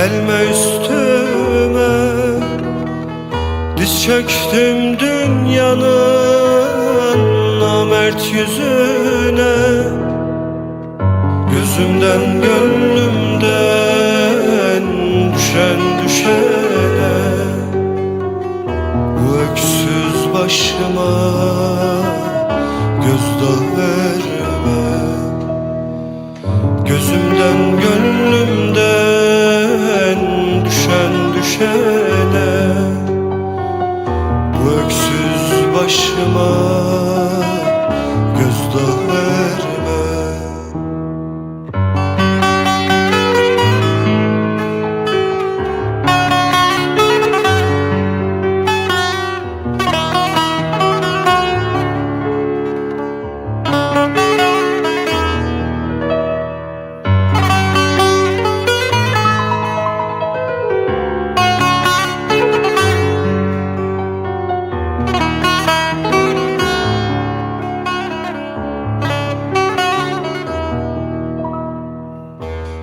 Gelme üstüme. Diz çöktüm dünyanın Namert yüzüne. Gözümden gönlümden Düşen düşene. Bu öksüz başıma başıma gözdağı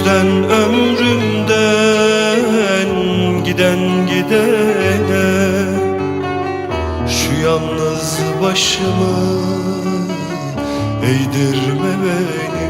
yüzden ömrümden giden gidene. Şu yalnız başımı eğdirme benim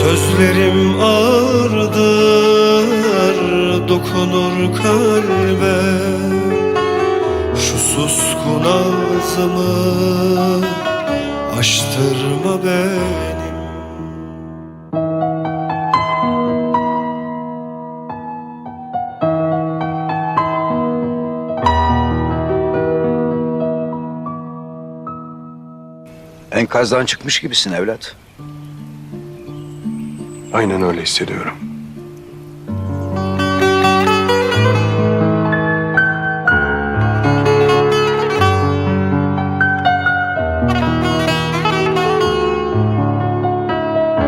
Sözlerim ağırdır dokunur kalbe Şu suskun ağzımı açtırma benim Enkazdan çıkmış gibisin evlat. Aynen öyle hissediyorum.